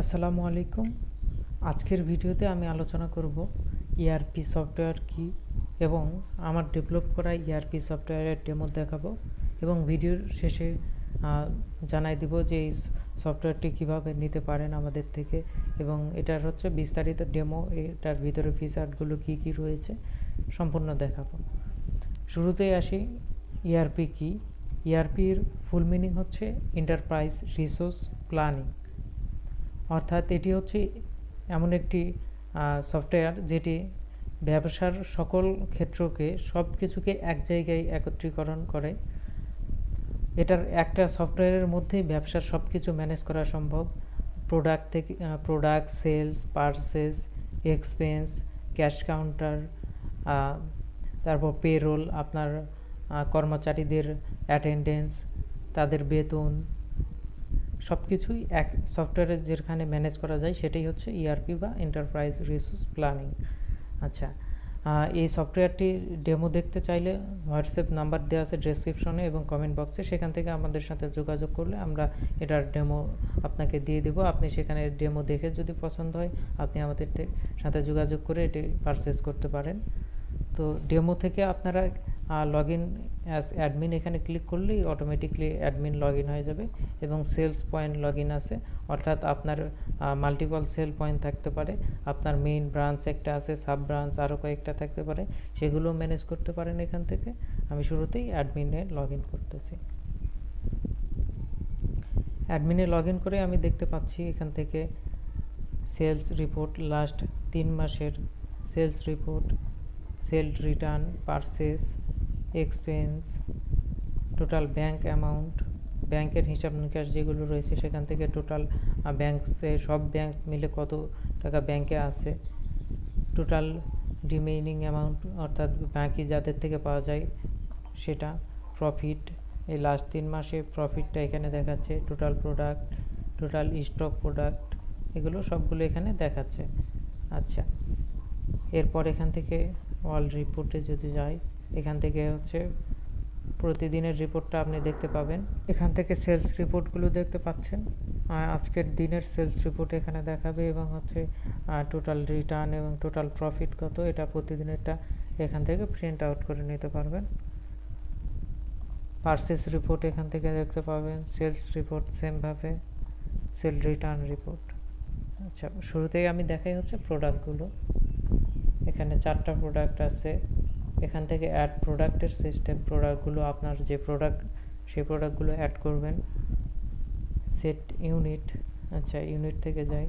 আসসালামু আলাইকুম। আজকের ভিডিওতে আমি আলোচনা করব ইআরপি সফটওয়্যার কি এবং আমার ডেভেলপ করা ইআরপি সফটওয়্যারের ডেমো দেখাবো এবং ভিডিওর শেষে জানাই দিব যে এই সফটওয়্যারটি কীভাবে নিতে পারেন আমাদের থেকে এবং এটার হচ্ছে বিস্তারিত ডেমো এটার ভিতরে ফিচারগুলো কি কি রয়েছে সম্পূর্ণ দেখাবো। শুরুতেই আসি ইআরপি কি? ইআরপির ফুল মিনিং হচ্ছে এন্টারপ্রাইজ রিসোর্স প্ল্যানিং অর্থাৎ এটি হচ্ছে এমন একটি সফটওয়্যার যেটি ব্যবসার সকল ক্ষেত্রকে সব কিছুকে এক জায়গায় একত্রীকরণ করে। এটার একটা সফটওয়্যারের মধ্যেই ব্যবসার সব কিছু ম্যানেজ করা সম্ভব। প্রোডাক্ট থেকে product sales purchase expense cash counter তারপর পেরোল আপনার কর্মচারীদের অ্যাটেন্ডেন্স তাদের বেতন সব কিছুই এক সফটওয়্যারে যেখানে ম্যানেজ করা যায় সেটাই হচ্ছে ইআরপি বা এন্টারপ্রাইজ রিসোর্স প্ল্যানিং আচ্ছা এই সফটওয়্যারটির ডেমো দেখতে চাইলে হোয়াটসঅ্যাপ নাম্বার দেওয়া আছে ডেসক্রিপশনে এবং কমেন্ট বক্সে সেখান থেকে আমাদের সাথে যোগাযোগ করলে আমরা এটার ডেমো আপনাকে দিয়ে দেবো। আপনি সেখানে ডেমো দেখে যদি পছন্দ হয়, আপনি আমাদের সাথে যোগাযোগ করে এটি পারচেস করতে পারেন। তো ডেমো থেকে আপনারা লগ ইন অ্যাজ অ্যাডমিন এখানে ক্লিক করলেই অটোমেটিকলি অ্যাডমিন লগ ইন হয়ে যাবে এবং সেলস পয়েন্ট লগ ইন আছে। অর্থাৎ আপনার মাল্টিপল সেল পয়েন্ট থাকতে পারে। আপনার মেইন ব্রাঞ্চ একটা আছে সাব ব্রাঞ্চ আরও কয়েকটা থাকতে পারে। সেগুলো ম্যানেজ করতে পারেন এখান থেকে। আমি শুরুতেই অ্যাডমিনে লগ ইন করতেছি। অ্যাডমিনে লগ ইন করে আমি দেখতে পাচ্ছি এখান থেকে সেলস রিপোর্ট লাস্ট তিন মাসের sales report sale return purchase expense, total bank amount, ব্যাংকের হিসাব নিকাশ যেগুলো রয়েছে সেখান থেকে টোটাল ব্যাংকসে সব ব্যাংক মিলে কত টাকা ব্যাংকে আছে। টোটাল রিমেইনিং অ্যামাউন্ট, অর্থাৎ বাকি যাদের থেকে পাওয়া যায় সেটা প্রফিট, এই লাস্ট তিন মাসে প্রফিটটা এখানে দেখাচ্ছে, total product, total stock product, এগুলো সবগুলো এখানে দেখাচ্ছে। আচ্ছা এরপর এখান থেকে ওয়াল রিপোর্টে যদি যাই এখান থেকে হচ্ছে প্রতিদিনের রিপোর্টটা আপনি দেখতে পাবেন। এখান থেকে সেলস রিপোর্টগুলো দেখতে পাচ্ছেন। আজকের দিনের সেলস রিপোর্ট এখানে দেখাবে এবং হচ্ছে টোটাল রিটার্ন এবং টোটাল প্রফিট কত, এটা প্রতিদিনেরটা এখান থেকে প্রিন্ট আউট করে নিতে পারবেন। পার্সেস রিপোর্ট এখান থেকে দেখতে পাবেন সেলস রিপোর্ট সেমভাবে সেল রিটার্ন রিপোর্ট আচ্ছা শুরুতেই আমি দেখাই হচ্ছে প্রোডাক্টগুলো এখানে চারটা প্রোডাক্ট আছে। এখান থেকে অ্যাড প্রোডাক্টের সিস্টেম প্রোডাক্টগুলো আপনার যে প্রোডাক্ট সেই প্রোডাক্টগুলো অ্যাড করবেন। সেট ইউনিট আচ্ছা ইউনিট থেকে যাই।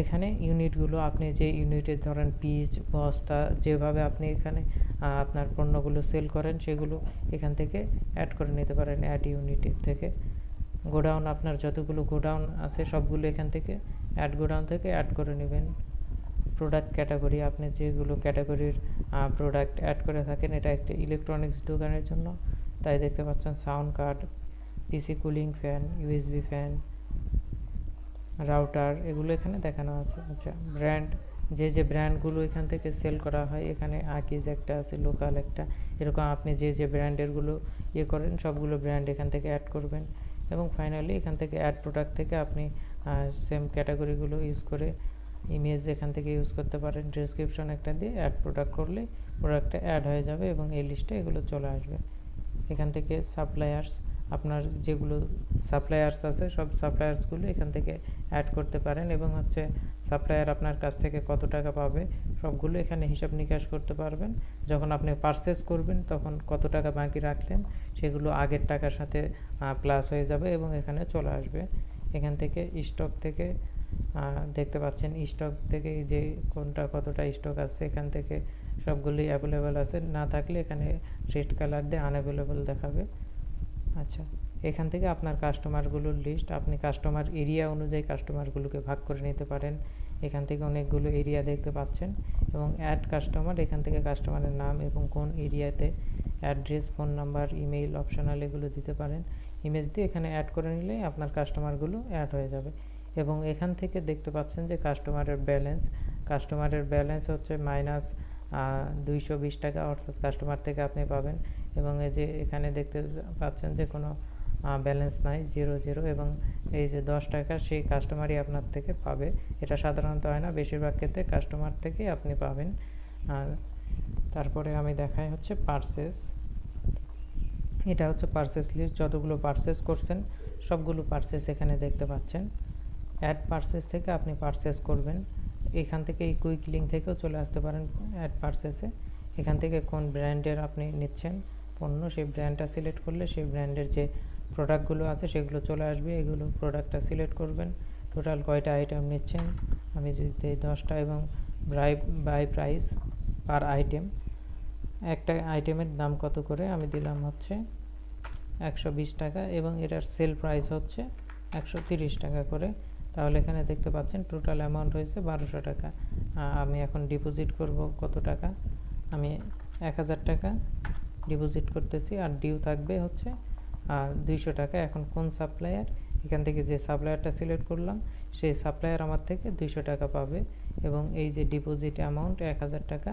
এখানে ইউনিটগুলো আপনি যে ইউনিটের ধরেন পিচ বস্তা, যেভাবে আপনি এখানে আপনার পণ্যগুলো সেল করেন, সেগুলো এখান থেকে অ্যাড করে নিতে পারেন অ্যাড ইউনিটের থেকে। গোডাউন আপনার যতগুলো গোডাউন আছে, সবগুলো এখান থেকে অ্যাড গোডাউন থেকে অ্যাড করে নেবেন। প্রোডাক্ট ক্যাটাগরি আপনি যেগুলো ক্যাটাগরির প্রোডাক্ট অ্যাড করে থাকেন। এটা একটা ইলেকট্রনিক্স দোকানের জন্য। তাই দেখতে পাচ্ছেন sound card PC cooling fan USB fan router এগুলো এখানে দেখানো আছে। আচ্ছা ব্র্যান্ড যে যে ব্র্যান্ডগুলো এখান থেকে সেল করা হয়, এখানে আকিজ একটা আছে লোকাল একটা। এরকম আপনি যে যে ব্র্যান্ডেরগুলো ইয়ে করেন, সবগুলো ব্র্যান্ড এখান থেকে অ্যাড করবেন। এবং ফাইনালি এখান থেকে অ্যাড প্রোডাক্ট থেকে আপনি সেম ক্যাটাগরিগুলো ইউজ করে ইমেজ এখান থেকে ইউজ করতে পারেন ডেসক্রিপশন একটা দিয়ে অ্যাড প্রোডাক্ট করলে প্রোডাক্টটা অ্যাড হয়ে যাবে এবং এই লিস্টে এগুলো চলে আসবে। এখান থেকে সাপ্লায়ার্স আপনার যেগুলো সাপ্লায়ার্স আছে, সব সাপ্লায়ার্সগুলো এখান থেকে অ্যাড করতে পারেন এবং হচ্ছে সাপ্লায়ার আপনার কাছ থেকে কত টাকা পাবে, সবগুলো এখানে হিসাব নিকাশ করতে পারবেন। যখন আপনি পারচেস করবেন, তখন কত টাকা বাকি রাখলেন, সেগুলো আগের টাকার সাথে প্লাস হয়ে যাবে এবং এখানে চলে আসবে। এখান থেকে স্টক থেকে দেখতে পাচ্ছেন স্টক থেকে যে কোনটা কতটা স্টক আছে, এখান থেকে সবগুলোই অ্যাভেলেবেল আছে। না থাকলে এখানে রেড কালার দিয়ে আনঅ্যাভেলেবেল দেখাবে। আচ্ছা এখান থেকে আপনার কাস্টমারগুলোর লিস্ট আপনি কাস্টমার এরিয়া অনুযায়ী কাস্টমারগুলোকে ভাগ করে নিতে পারেন। এখান থেকে অনেকগুলো এরিয়া দেখতে পাচ্ছেন এবং অ্যাড কাস্টমার এখান থেকে কাস্টমারের নাম এবং কোন এরিয়াতে address phone number email optional এগুলো দিতে পারেন। ইমেজ দিয়ে এখানে অ্যাড করে নিলেই আপনার কাস্টমারগুলো অ্যাড হয়ে যাবে। এবং এখান থেকে দেখতে পাচ্ছেন যে কাস্টমারের ব্যালেন্স কাস্টমারের ব্যালেন্স হচ্ছে মাইনাস দুইশো বিশ টাকা, অর্থাৎ কাস্টমার থেকে আপনি পাবেন। এবং এই যে এখানে দেখতে পাচ্ছেন যে কোনো ব্যালেন্স নাই জিরো জিরো এবং এই যে দশ টাকা সেই কাস্টমারই আপনার থেকে পাবে। এটা সাধারণত হয় না, বেশিরভাগ ক্ষেত্রে কাস্টমার থেকেই আপনি পাবেন। আর তারপরে আমি দেখাই হচ্ছে পার্সেস এটা হচ্ছে পার্সেস লিস্ট যতগুলো পার্সেস করছেন, সবগুলো পার্সেস এখানে দেখতে পাচ্ছেন। অ্যাড পার্সেস থেকে আপনি পার্সেস করবেন। এখান থেকে এই কুইক লিঙ্ক থেকেও চলে আসতে পারেন অ্যাড পার্সেসে এখান থেকে কোন ব্র্যান্ডের আপনি নিচ্ছেন পণ্য, সেই ব্র্যান্ডটা সিলেক্ট করলে সেই ব্র্যান্ডের যে প্রোডাক্টগুলো আছে সেগুলো চলে আসবে। এগুলো প্রোডাক্টটা সিলেক্ট করবেন। টোটাল কয়টা আইটেম নিচ্ছেন? আমি যদি দশটা এবং buy buy price per item একটা আইটেমের দাম কত করে? আমি দিলাম হচ্ছে একশো বিশ টাকা এবং এটার সেল প্রাইস হচ্ছে একশো টাকা করে। তাহলে এখানে দেখতে পাচ্ছেন টোটাল অ্যামাউন্ট হয়েছে বারোশো টাকা। আমি এখন ডিপোজিট করব কত টাকা? আমি এক হাজার টাকা ডিপোজিট করতেছি আর ডিউ থাকবে হচ্ছে আর দুইশো টাকা। এখন কোন সাপ্লায়ার এখান থেকে যে সাপ্লায়ারটা সিলেক্ট করলাম, সেই সাপ্লায়ার আমার থেকে দুইশো টাকা পাবে এবং এই যে ডিপোজিট অ্যামাউন্ট এক হাজার টাকা,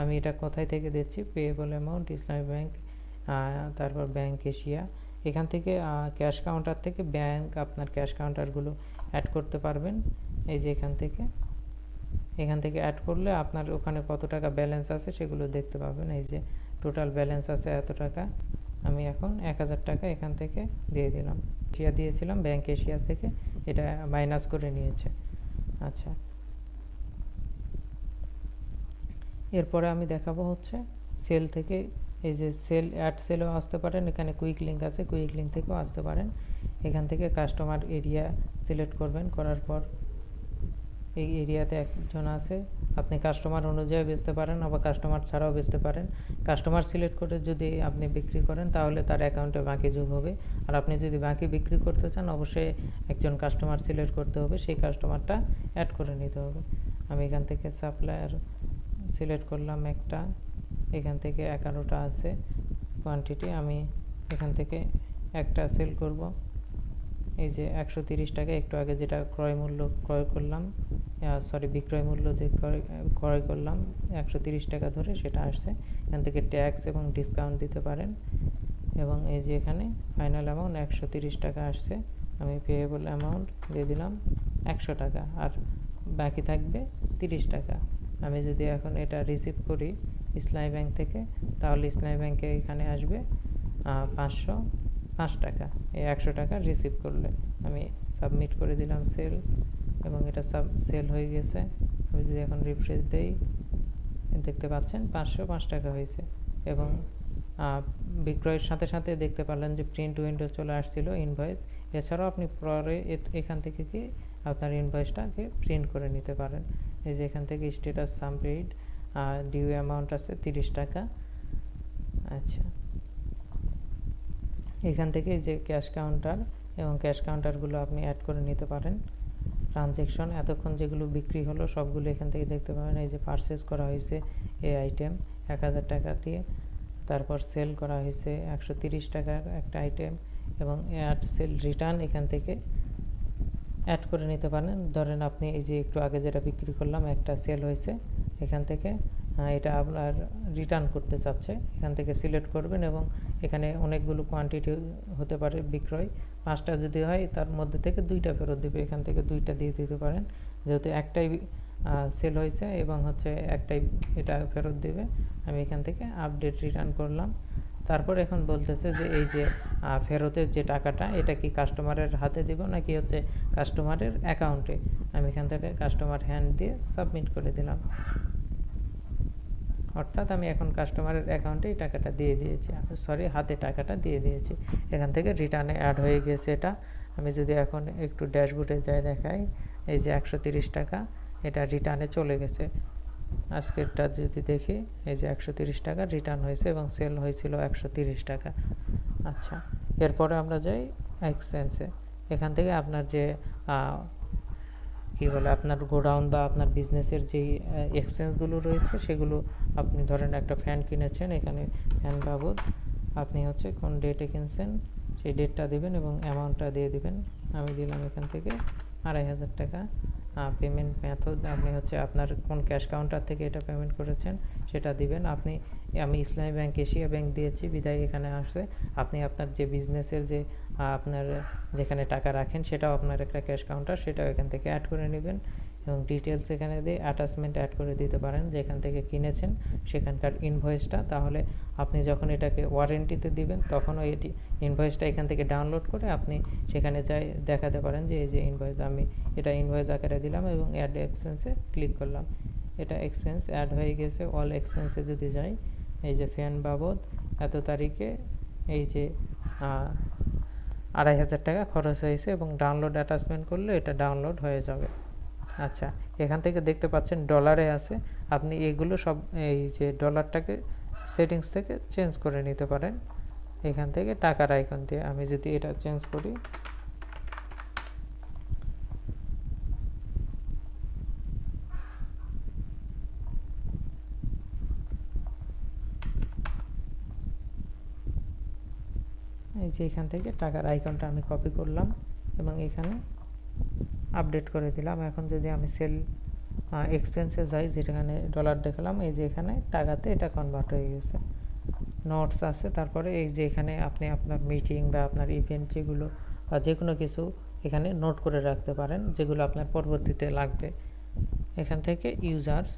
আমি এটা কোথায় থেকে দিচ্ছি? পেয়েবল অ্যামাউন্ট ইসলামী ব্যাংক তারপর ব্যাংক এশিয়া এখান থেকে ক্যাশ কাউন্টার থেকে ব্যাংক আপনার ক্যাশ কাউন্টারগুলো অ্যাড করতে পারবেন। এই যে এখান থেকে। এখান থেকে অ্যাড করলে আপনার ওখানে কত টাকা ব্যালেন্স আছে সেগুলো দেখতে পাবেন। এই যে টোটাল ব্যালেন্স আছে এত টাকা। আমি এখন এক হাজার টাকা এখান থেকে দিয়ে দিলাম। এশিয়া দিয়েছিলাম ব্যাংক এশিয়া থেকে, এটা মাইনাস করে নিয়েছে। আচ্ছা। এরপরে আমি দেখাবো হচ্ছে সেল থেকে। এই যে সেল অ্যাড সেলও আসতে পারেন। এখানে কুইক লিঙ্ক আছে। কুইক লিঙ্ক থেকেও আসতে পারেন। এখান থেকে কাস্টমার এরিয়া সিলেক্ট করবেন, করার পর এই এরিয়াতে একজন আছে। আপনি কাস্টমার অনুযায়ী বেচতে পারেন আবার কাস্টমার ছাড়াও বেচতে পারেন। কাস্টমার সিলেক্ট করে যদি আপনি বিক্রি করেন, তাহলে তার অ্যাকাউন্টে বাকি যোগ হবে। আর আপনি যদি বাকি বিক্রি করতে চান, অবশ্যই একজন কাস্টমার সিলেক্ট করতে হবে, সেই কাস্টমারটা অ্যাড করে নিতে হবে। আমি এখান থেকে সাপ্লায়ার সিলেক্ট করলাম একটা, এখান থেকে এগারোটা আছে কোয়ান্টিটি আমি এখান থেকে একটা সেল করব। এই যে একশো তিরিশ টাকা, একটু আগে যেটা ক্রয় মূল্য ক্রয় করলাম সরি বিক্রয় মূল্য দিয়ে ক্রয় করলাম, একশো তিরিশ টাকা ধরে সেটা আসছে। এখান থেকে ট্যাক্স এবং ডিসকাউন্ট দিতে পারেন। এবং এই যে এখানে ফাইনাল অ্যামাউন্ট একশো তিরিশ টাকা আসছে। আমি পেয়েবল অ্যামাউন্ট দিয়ে দিলাম একশো টাকা, আর বাকি থাকবে তিরিশ টাকা। আমি যদি এখন এটা রিসিভ করি ইসলামী ব্যাংক থেকে, তাহলে ইসলামী ব্যাংকে এখানে আসবে পাঁচশো। পাঁচ টাকা। এই একশো টাকা রিসিভ করলে। আমি সাবমিট করে দিলাম সেল এবং এটা সাব সেল হয়ে গেছে। আমি যদি এখন রিফ্রেশ দেই, দেখতে পাচ্ছেন পাঁচশো পাঁচ টাকা হয়েছে এবং বিক্রয়ের সাথে সাথে দেখতে পারলেন যে প্রিন্ট উইন্ডো চলে আসছিল ইনভয়েস এছাড়াও আপনি পরে এখান থেকে কি আপনার ইনভয়েসটাকে প্রিন্ট করে নিতে পারেন। এই যে এখান থেকে স্টেটাস সাম পেইড আর ডিউ অ্যামাউন্ট আছে তিরিশ টাকা। আচ্ছা। এখান থেকে যে ক্যাশ কাউন্টার এবং ক্যাশ কাউন্টারগুলো আপনি অ্যাড করে নিতে পারেন। ট্রানজেকশন এতক্ষণ যেগুলো বিক্রি হলো সবগুলো এখান থেকে দেখতে পাবেন। এই যে পারচেস করা হয়েছে এই আইটেম এক হাজার টাকা দিয়ে। তারপর সেল করা হয়েছে একশো তিরিশ টাকার একটা আইটেম এবং অ্যাড সেল রিটার্ন এখান থেকে অ্যাড করে নিতে পারেন। ধরেন আপনি এই যে একটু আগে যেটা বিক্রি করলাম, একটা সেল হয়েছে এখান থেকে। এটা আপনার রিটার্ন করতে চাচ্ছে। এখান থেকে সিলেক্ট করবেন এবং এখানে অনেকগুলো কোয়ান্টিটি হতে পারে বিক্রয়। পাঁচটা যদি হয়, তার মধ্যে থেকে দুইটা ফেরত দেবে। এখান থেকে দুইটা দিয়ে দিতে পারেন। যেহেতু একটাই সেল হয়েছে এবং হচ্ছে একটাই এটা ফেরত দেবে, আমি এখান থেকে আপডেট রিটার্ন করলাম। তারপর এখন বলতেছে যে এই যে ফেরতের যে টাকাটা, এটা কি কাস্টমারের হাতে দিব নাকি হচ্ছে কাস্টমারের অ্যাকাউন্টে আমি এখান থেকে কাস্টমার হ্যান্ড দিয়ে সাবমিট করে দিলাম। অর্থাৎ আমি এখন কাস্টমারের অ্যাকাউন্টে এই টাকাটা দিয়ে দিয়েছি। সরি হাতে টাকাটা দিয়ে দিয়েছি। এখান থেকে রিটার্নে অ্যাড হয়ে গেছে এটা। আমি যদি এখন একটু ড্যাশবোর্ডে যাই দেখাই, এই যে একশো টাকা, এটা রিটার্নে চলে গেছে। আজকেরটা যদি দেখি, এই যে একশো টাকা রিটার্ন হয়েছে এবং সেল হয়েছিল একশো টাকা। আচ্ছা এরপরে আমরা যাই এক্সচেঞ্জে এখান থেকে আপনার যে কী বলে, আপনার গোডাউন বা আপনার বিজনেসের যেই এক্সচেঞ্জগুলো রয়েছে, সেগুলো আপনি ধরেন একটা ফ্যান কিনেছেন, এখানে ফ্যান বাবদ, আপনি হচ্ছে কোন ডেটে কিনছেন, সেই ডেটটা দেবেন এবং অ্যামাউন্টটা দিয়ে দিবেন। আমি দিলাম এখান থেকে আড়াই হাজার টাকা। পেমেন্ট মেথড আপনি হচ্ছে আপনার কোন ক্যাশ কাউন্টার থেকে এটা পেমেন্ট করেছেন, সেটা দিবেন। আপনি, আমি ইসলামী ব্যাংক, এশিয়া ব্যাংক দিয়েছি, বিদায় এখানে আসে আপনি আপনার যে বিজনেসের যে আপনার যেখানে টাকা রাখেন, সেটাও আপনার একটা ক্যাশ কাউন্টার সেটাও এখান থেকে অ্যাড করে নেবেন। এবং ডিটেলস এখানে দিয়ে অ্যাটাচমেন্ট অ্যাড করে দিতে পারেন, যেখান থেকে কিনেছেন সেখানকার ইনভয়েসটা তাহলে আপনি যখন এটাকে ওয়ারেন্টিতে দিবেন, তখনও এটি ইনভয়েসটা এখান থেকে ডাউনলোড করে আপনি সেখানে যাই, দেখাতে পারেন যে এই যে ইনভয়েস আমি এটা ইনভয়েস আকারে দিলাম এবং অ্যাড এক্সপেন্সে ক্লিক করলাম। এটা এক্সপেন্স অ্যাড হয়ে গেছে অল এক্সপেন্সে যদি যাই, এই যে ফ্যান বাবদ, এত তারিখে এই যে আড়াই হাজার টাকা খরচ হয়েছে এবং ডাউনলোড অ্যাটাচমেন্ট করলে এটা ডাউনলোড হয়ে যাবে। আচ্ছা এখান থেকে দেখতে পাচ্ছেন ডলারে আছে। আপনি এগুলো সব, এই যে ডলারটাকে সেটিংস থেকে চেঞ্জ করে নিতে পারেন। এখান থেকে টাকার আইকন দিয়ে আমি যদি এটা চেঞ্জ করি যে এখান থেকে টাকার আইকনটা আমি কপি করলাম এবং এখানে আপডেট করে দিলাম। এখন যদি আমি সেল এক্সপেন্সে যাই, যেখানে ডলার দেখালাম, এই যে এখানে টাকাতে এটা কনভার্ট হয়ে গেছে। নোটস আছে, তারপরে এই যে এখানে আপনি আপনার মিটিং বা আপনার ইভেন্ট যেগুলো বা যে কোনো কিছু এখানে নোট করে রাখতে পারেন, যেগুলো আপনার পরবর্তীতে লাগবে। এখান থেকে ইউজার্স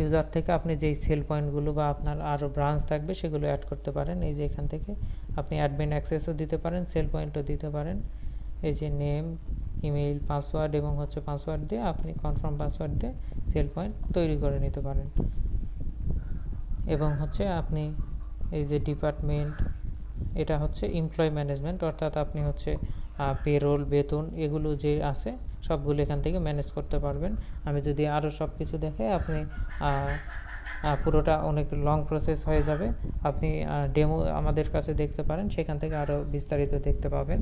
ইউজার থেকে আপনি যেই সেল পয়েন্টগুলো বা আপনার আরও ব্রাঞ্চ থাকবে, সেগুলো অ্যাড করতে পারেন। এই যে এখান থেকে আপনি অ্যাডমিন অ্যাক্সেসও দিতে পারেন সেল পয়েন্টও দিতে পারেন। এই যে নেম ইমেইল পাসওয়ার্ড এবং হচ্ছে পাসওয়ার্ড দিয়ে আপনি কনফার্ম পাসওয়ার্ড দিয়ে সেল পয়েন্ট তৈরি করে নিতে পারেন। এবং হচ্ছে আপনি এই যে ডিপার্টমেন্ট এটা হচ্ছে এমপ্লয় ম্যানেজমেন্ট অর্থাৎ আপনি হচ্ছে পেরোল বেতন এগুলো যে আছে, সবগুলো এখান থেকে ম্যানেজ করতে পারবেন। আমি যদি আরও সব কিছু দেখে আপনি পুরোটা অনেক লং প্রসেস হয়ে যাবে, আপনি ডেমো আমাদের কাছে দেখতে পারেন, সেখান থেকে আরও বিস্তারিত দেখতে পাবেন।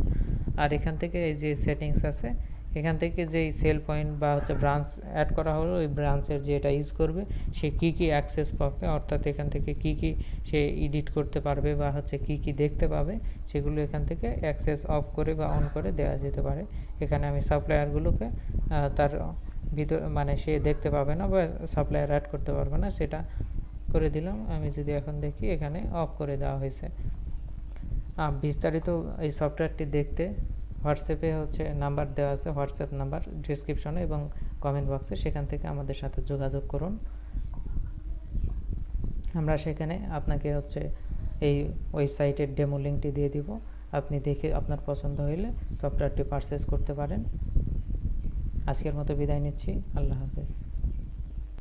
আর এখান থেকে এই যে সেটিংস আছে এখান থেকে যেই সেল পয়েন্ট বা হচ্ছে ব্রাঞ্চ অ্যাড করা হলো, ওই ব্রাঞ্চের যে এটা ইউজ করবে, সে কী কী অ্যাক্সেস পাবে, অর্থাৎ এখান থেকে কী কী সে এডিট করতে পারবে বা হচ্ছে কী কী দেখতে পাবে, সেগুলো এখান থেকে অ্যাক্সেস অফ করে বা অন করে দেওয়া যেতে পারে। এখানে আমি সাপ্লায়ারগুলোকে তার ভিতর মানে সে দেখতে পাবে না বা সাপ্লায়ার অ্যাড করতে পারবে না, সেটা করে দিলাম। আমি যদি এখন দেখি, এখানে অফ করে দেওয়া হয়েছে। বিস্তারিত এই সফটওয়্যারটি দেখতে হোয়াটসঅ্যাপে হচ্ছে নাম্বার দেওয়া আছে হোয়াটসঅ্যাপ নাম্বার ডিসক্রিপশনে এবং কমেন্ট বক্সে সেখান থেকে আমাদের সাথে যোগাযোগ করুন। আমরা সেখানে আপনাকে হচ্ছে এই ওয়েবসাইটের ডেমো লিঙ্কটি দিয়ে দিব। আপনি দেখে আপনার পছন্দ হইলে সফটওয়্যারটি পারচেস করতে পারেন। আজকের মতো বিদায় নিচ্ছি। আল্লাহ হাফেজ।